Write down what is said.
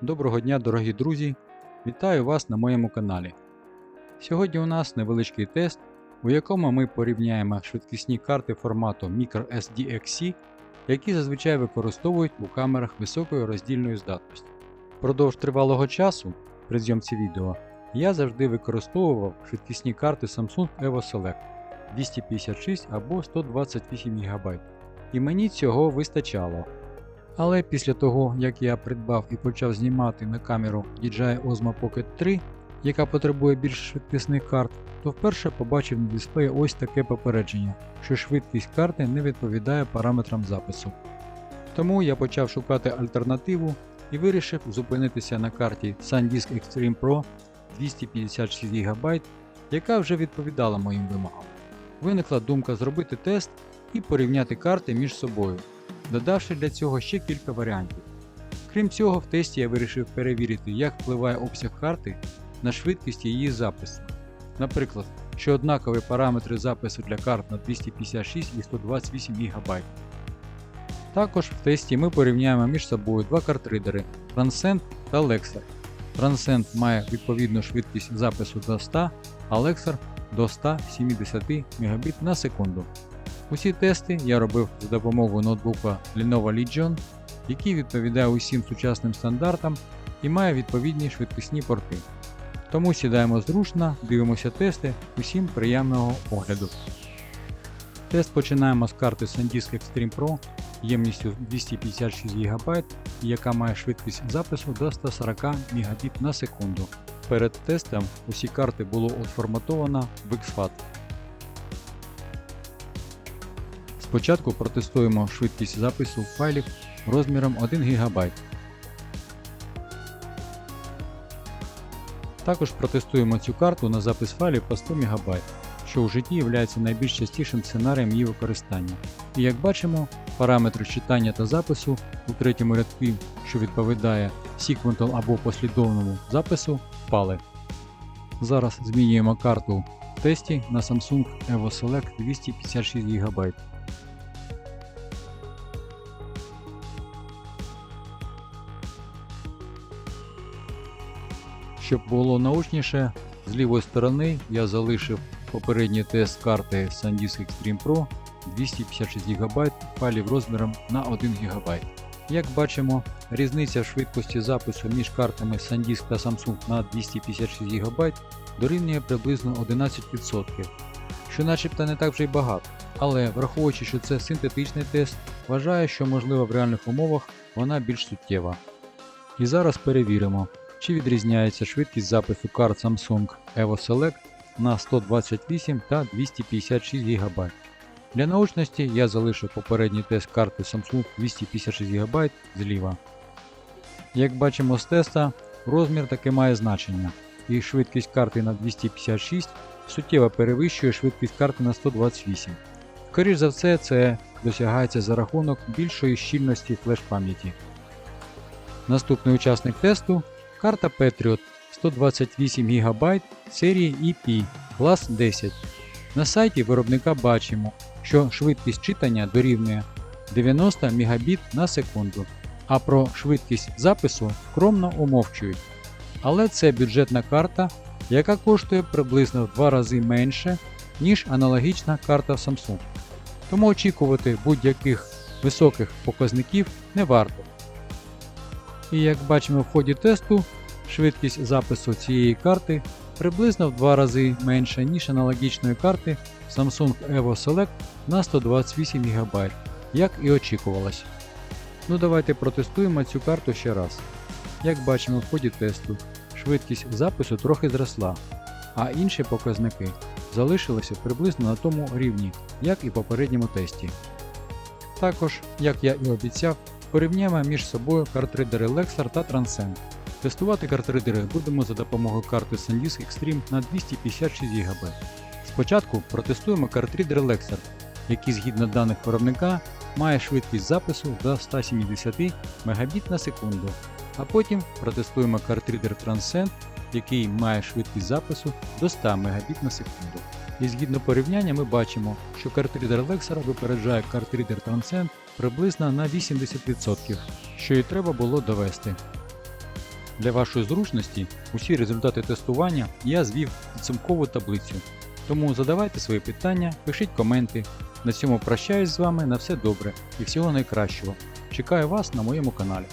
Доброго дня, дорогі друзі! Вітаю вас на моєму каналі. Сьогодні у нас невеличкий тест, у якому ми порівняємо швидкісні карти формату microSD-XC, які зазвичай використовують у камерах високої роздільної здатності. Впродовж тривалого часу при зйомці відео я завжди використовував швидкісні карти Samsung Evo Select 256 або 128 ГБ, і мені цього вистачало. Але після того, як я придбав і почав знімати на камеру DJI Osmo Pocket 3, яка потребує більш швидкісних карт, то вперше побачив на дисплеї ось таке попередження, що швидкість карти не відповідає параметрам запису. Тому я почав шукати альтернативу і вирішив зупинитися на карті SanDisk Extreme Pro 256 ГБ, яка вже відповідала моїм вимогам. Виникла думка зробити тест і порівняти карти між собою додавши для цього ще кілька варіантів. Крім цього, в тесті я вирішив перевірити, як впливає обсяг карти на швидкість її запису. Наприклад, що однакові параметри запису для карт на 256 і 128 ГБ. Також в тесті ми порівняємо між собою два картридери Transcend та Lexar. Transcend має відповідну швидкість запису до 100, а Lexar до 170 Мбіт на секунду. Усі тести я робив за допомогою ноутбука Lenovo Legion, який відповідає усім сучасним стандартам і має відповідні швидкісні порти. Тому сідаємо зручно, дивимося тести, усім приємного огляду. Тест починаємо з карти SanDisk Extreme Pro ємністю 256 ГБ, яка має швидкість запису до 140 Мбіт на секунду. Перед тестом усі карти було отформатовано в XFAT. Спочатку протестуємо швидкість запису файлів розміром 1 ГБ. Також протестуємо цю карту на запис файлів по 100 МБ, що у житті є найбільш частішим сценарієм її використання. І як бачимо, параметри читання та запису у третьому рядку, що відповідає sequential або послідовному запису, впали. Зараз змінюємо карту в тесті на Samsung Evo Select 256 ГБ. Щоб було научніше, з лівої сторони я залишив попередній тест карти SanDisk Extreme Pro 256 ГБ файлів розміром на 1 ГБ. Як бачимо, різниця в швидкості запису між картами SanDisk та Samsung на 256 ГБ дорівнює приблизно 11%, що начебто не так вже й багато. Але враховуючи, що це синтетичний тест, вважаю, що можливо в реальних умовах вона більш суттєва. І зараз перевіримо чи відрізняється швидкість запису карт Samsung Evo Select на 128 та 256 ГБ. Для научності я залишу попередній тест карти Samsung 256 ГБ зліва. Як бачимо з теста, розмір таки має значення, і швидкість карти на 256 суттєво перевищує швидкість карти на 128. Скоріше за все, це досягається за рахунок більшої щільності флеш-пам'яті. Наступний учасник тесту Карта Patriot 128 ГБ серії EP клас 10. На сайті виробника бачимо, що швидкість читання дорівнює 90 Мбіт на секунду, а про швидкість запису скромно умовчують. Але це бюджетна карта, яка коштує приблизно в 2 рази менше, ніж аналогічна карта Samsung. Тому очікувати будь-яких високих показників не варто. І як бачимо в ході тесту, швидкість запису цієї карти приблизно в 2 рази менша, ніж аналогічної карти Samsung Evo Select на 128 ГБ, як і очікувалось. Ну давайте протестуємо цю карту ще раз. Як бачимо в ході тесту, швидкість запису трохи зросла, а інші показники залишилися приблизно на тому рівні, як і в попередньому тесті. Також, як я і обіцяв, Порівняємо між собою картридери Lexar та Transcend. Тестувати картридери будемо за допомогою карти SanDisk Extreme на 256 ГБ. Спочатку протестуємо картридер Lexar, який згідно даних виробника має швидкість запису до 170 Мбіт на секунду, а потім протестуємо картридер Transcend, який має швидкість запису до 100 Мбіт на секунду. І згідно порівняння ми бачимо, що картридер Lexar випереджає картридер Transcend приблизно на 80%, що і треба було довести. Для вашої зручності усі результати тестування я звів підсумкову таблицю. Тому задавайте свої питання, пишіть коменти. На цьому прощаюсь з вами на все добре і всього найкращого. Чекаю вас на моєму каналі.